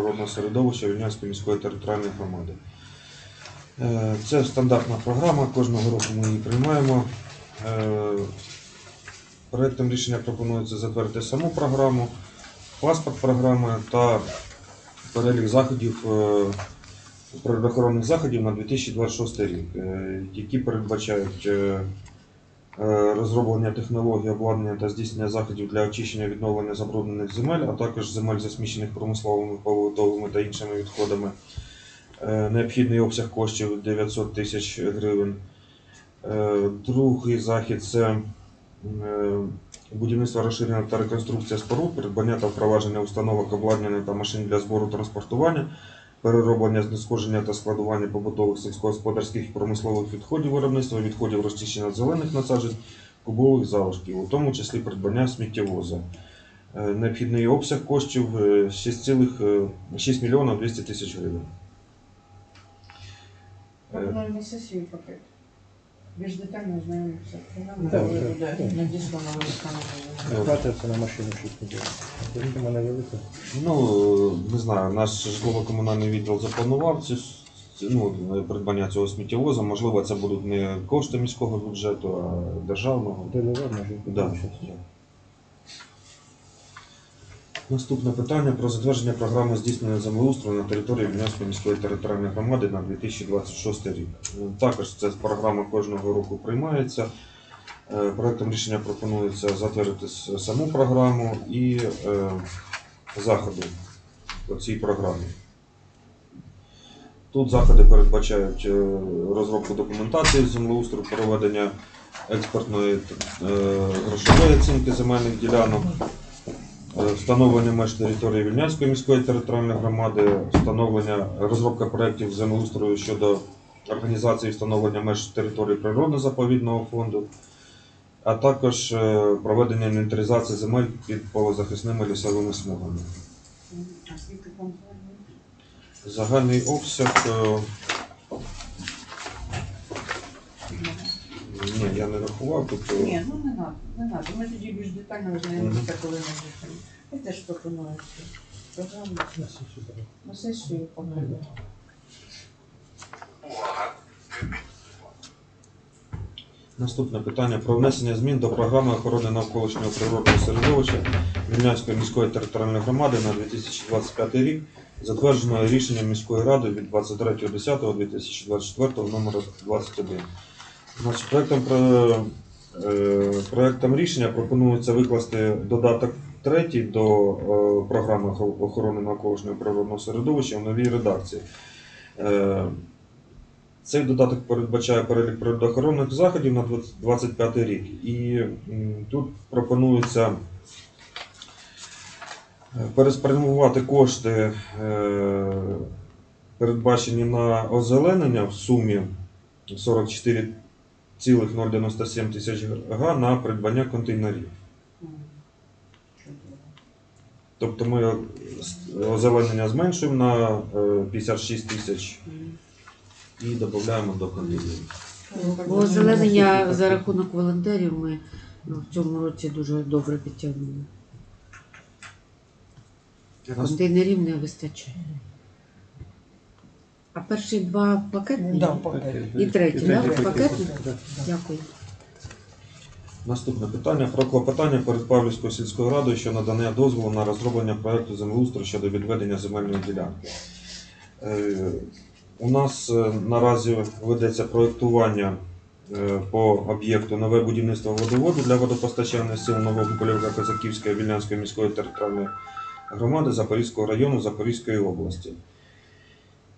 природного середовища Вільнянської міської територіальної громади. Е, Це стандартна програма, кожного року ми її приймаємо. Е, Проектом рішення пропонується затвердити саму програму, паспорт програми та перелік заходів, е, природоохоронних заходів на 2026 рік, які передбачають розроблення технологій, обладнання та здійснення заходів для очищення відновлення забруднених земель, а також земель, засмічених промисловими, побутовими та іншими відходами. Е, Необхідний обсяг коштів 900 тисяч гривень. Е, Другий захід це е, будівництво розширення та реконструкція споруд, придбання та впровадження установок обладнання та машин для збору транспортування, перероблення, знесходження та складування побутових сільськогосподарських і промислових відходів виробництва, відходів розчищення зелених насаджень, кубових залишків, у тому числі придбання сміттєвоза. Е, Необхідний обсяг коштів 6 мільйонів 200 тисяч гривень. На сесію пакет. Більш детально знайомимося. Програма Так, коли так, буде так. надіслана виконання. Оплата на машину 6 мільйонів. Сума невелика. Ну, не знаю, наш житлово-комунальний відділ запланував ці, с- ну, придбання цього сміттєвоза. Можливо, це будуть не кошти міського бюджету, а державного. Доливав, може. Да. Наступне питання про затвердження програми здійснення землеустрою на території Вільнянської міської територіальної громади на 2026 рік. Е, Також ця програма кожного року приймається. Е, Проектом рішення пропонується затвердити саму програму і е, заходи по цій програмі. Тут заходи передбачають розробку документації землеустрою, проведення експертної е, грошової оцінки земельних ділянок, встановлення меж території Вільнянської міської територіальної громади, встановлення розробка проєктів землеустрою щодо організації встановлення меж території природно-заповідного фонду, а також е, проведення інвентаризації земель під полозахисними лісовими смугами. Загальний обсяг. е, Ні, я не рахував тут. е, Ні, ну не надо, не надо. Ми тоді більш детально знайомимося, коли ми зустрінемо. Я теж пропоную цю програму На сесію пакет. Наступне питання про внесення змін до програми охорони навколишнього природного середовища Вільнянської міської територіальної громади на 2025 рік, затвердженого рішенням міської ради від 23.10.2024 номер 21. Значить, проектом, е, проектом рішення пропонується викласти додаток третій до е, програми охорони навколишнього природного середовища в новій редакції. Е, цей додаток передбачає перелік природоохоронних заходів на 2025 рік. І тут пропонується е, переспрямувати кошти, передбачені на озеленення в сумі 44,097 тисяч га на придбання контейнерів. Тобто ми озеленення зменшуємо на е, 56 тисяч і додаємо до контейнерів. Бо озеленення за рахунок волонтерів ми ну, в цьому році дуже добре підтягнули. Контейнерів не вистачає. А перші два пакетні? Да, пакет. І третій, да? Пакетні? Да. Дякую. Наступне питання про клопотання перед Павлівською сільською радою щодо надання дозволу на розроблення проекту землеустрою щодо відведення земельної ділянки. Е, У нас е, наразі ведеться проектування е, по об'єкту нове будівництво водоводу для водопостачання сил Новополівка Козаківської Вільнянської міської територіальної громади Запорізького району Запорізької області.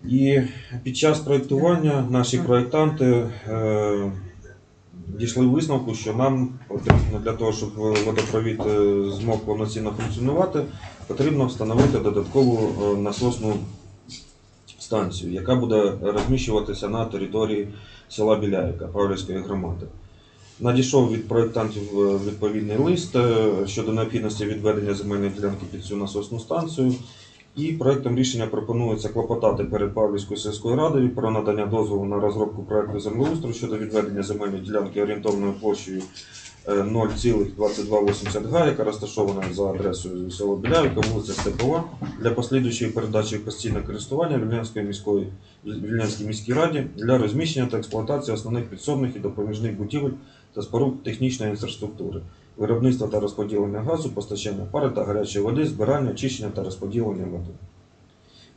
І під час проектування наші проєктанти дійшли висновку, що нам потрібно для того, щоб водопровід е, змог повноцінно функціонувати, потрібно встановити додаткову е, насосну станцію, яка буде розміщуватися на території села Біляївка Павлівської громади. Надійшов від проєктантів е, відповідний лист щодо необхідності відведення земельної ділянки під цю насосну станцію. І проектом рішення пропонується клопотати перед Павлівською сільською радою про надання дозволу на розробку проекту землеустрою щодо відведення земельної ділянки орієнтовною площею е, 0,2280 га, яка розташована за адресою село Біляївка, вулиця Степова, для послідуючої передачі в постійне користування Вільнянської міської Вільнянській міській раді для розміщення та експлуатації основних підсобних і допоміжних будівель та споруд технічної інфраструктури, виробництва та розподілення газу, постачання пари та гарячої води, збирання, очищення та розподілення води.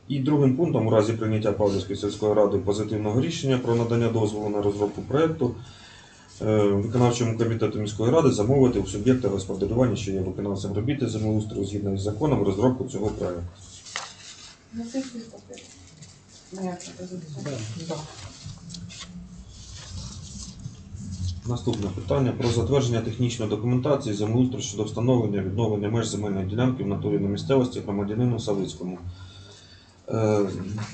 І другим пунктом, у разі прийняття Павлівської сільської ради позитивного рішення про надання дозволу на розробку проєкту, е, виконавчому комітету міської ради замовити у суб'єкта господарювання, що є виконавцем робіт із землеустрою згідно із законом, розробку цього проєкту. На попити. Наступне питання про затвердження технічної документації землеустрою щодо встановлення відновлення меж земельної ділянки в натурі на місцевості громадянину Савицькому. Е,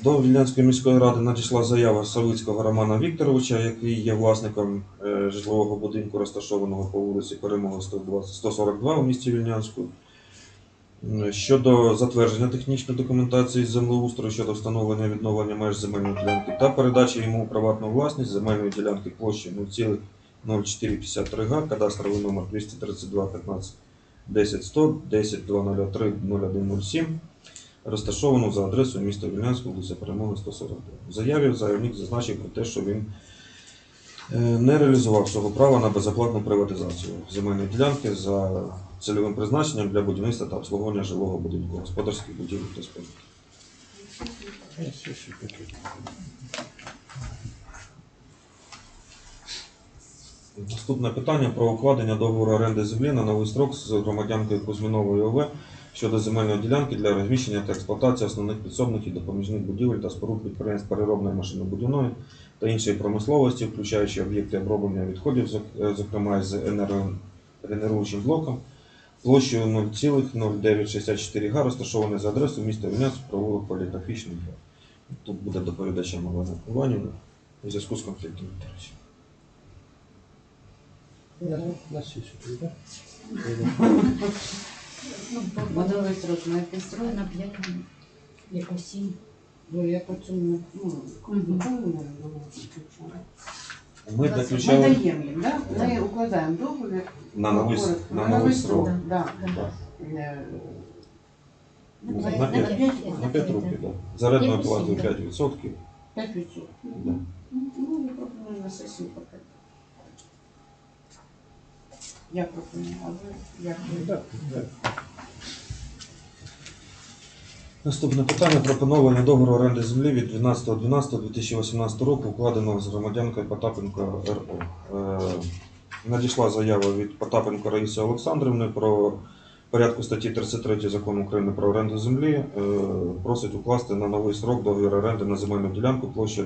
До Вільнянської міської ради надійшла заява Савицького Романа Вікторовича, який є власником е, житлового будинку, розташованого по вулиці Перемоги 142 у місті Вільнянську. Щодо затвердження технічної документації землеустрою щодо встановлення відновлення меж земельної ділянки та передачі йому у приватну власність земельної ділянки площі 0,0453 га, кадастровий номер 232 15 10 100 10 203 0107, розташовану за адресою міста Вільнянська, вулиця Перемоги 142. В заяві заявник зазначив про те, що він е, не реалізував свого права на безоплатну приватизацію земельної ділянки за цільовим призначенням для будівництва та обслуговування жилого будинку, господарських будівель та споруд. Я сесію покину. Наступне питання про укладення договору оренди землі на новий строк з громадянкою Кузьмінової ОВ щодо земельної ділянки для розміщення та експлуатації основних підсобних і допоміжних будівель та споруд підприємств переробної машинобудівної та іншої промисловості, включаючи об'єкти оброблення відходів, е, зокрема з енергогенеруючим блоком, площею 0,0964 га, розташований за адресою міста Вінець, провулок поліграфічний. Тут буде доповідачем Олена Іванівна у зв'язку з конфліктом інтересів. Я на сесію прийду. Водовий срок на якийсь срок? На 5 минут. Яку 7. Ну, я по цьому, ну, включено. Ми Ми заключали даємо їм, да? Ми укладаємо договір. на новий, с- Коротко, на новий срок. Да. Да. Е, Ну, На на п'ять- На 5 років, так. За рентною Якось платою да. 5%. 5%. Да. Ну, я пропоную на сесію поки. Як ви? Наступне питання про поновлення договору оренди землі від 12.12.2018 року, укладеного з громадянкою Потапенко РО. Е, Надійшла заява від Потапенко Раїси Олександрівни про порядку статті 33 закону України про оренду землі. Е, Просить укласти на новий срок договір оренди на земельну ділянку площі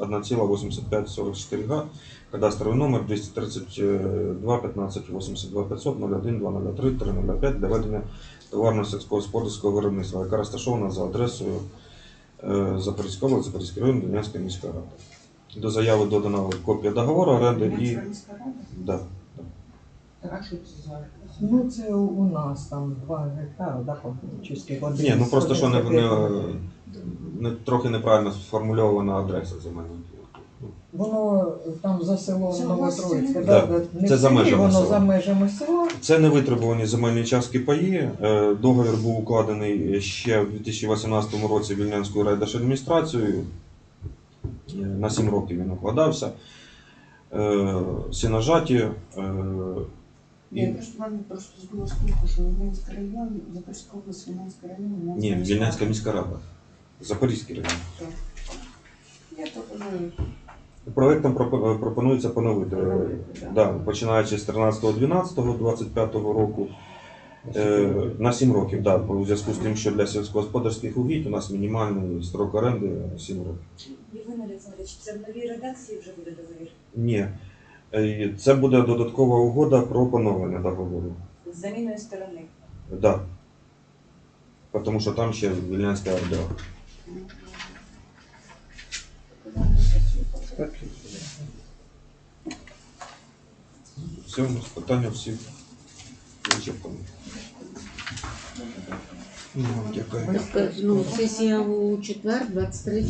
1,8544 га, кадастровий номер 232 15 82 500 01 203 305 для ведення товарно сільськогосподарського виробництва, яка розташована за адресою е, Запорізька область, Запорізький район, Донецька міська рада. До заяви додана копія договору оренди і Вінницька міська рада? да, Так, а що це за? Ну, це у нас там 2 гектари, да, фактично, води. ні, ну просто що не, не, не трохи неправильно сформульована адреса земельної. Воно там за селом Це Новотроїцьке, Да. да, не Це в за селі, межами воно села. за межами села. Це не витребувані земельні частки паї. Е, Договір був укладений ще в 2018 році Вільнянською райдержадміністрацією. Е, На 7 років він укладався. Е, Сіножаті. е, і- просто вам просто збила скільки, що Вінницький район, Запорізька область, Вінницький район, Ні, Вільнянська міська рада. Запорізький район. Я пропоную. Проектом пропонується поновити. е, Поновити, да. Да, починаючи з 13.12.25 року. Е, на 7 років, да, у зв'язку з тим, що для сільськогосподарських угідь у нас мінімальний строк оренди 7 років. Євген Олександрович, це в новій редакції вже буде договір Ні. Е, Це буде додаткова угода про поновлення договору. з заміною сторони. Да. Тому що там ще Вільнянська. Так, Все, питання всі вичерпані. Ну, Дякую. Ну, сесія у четвер, 23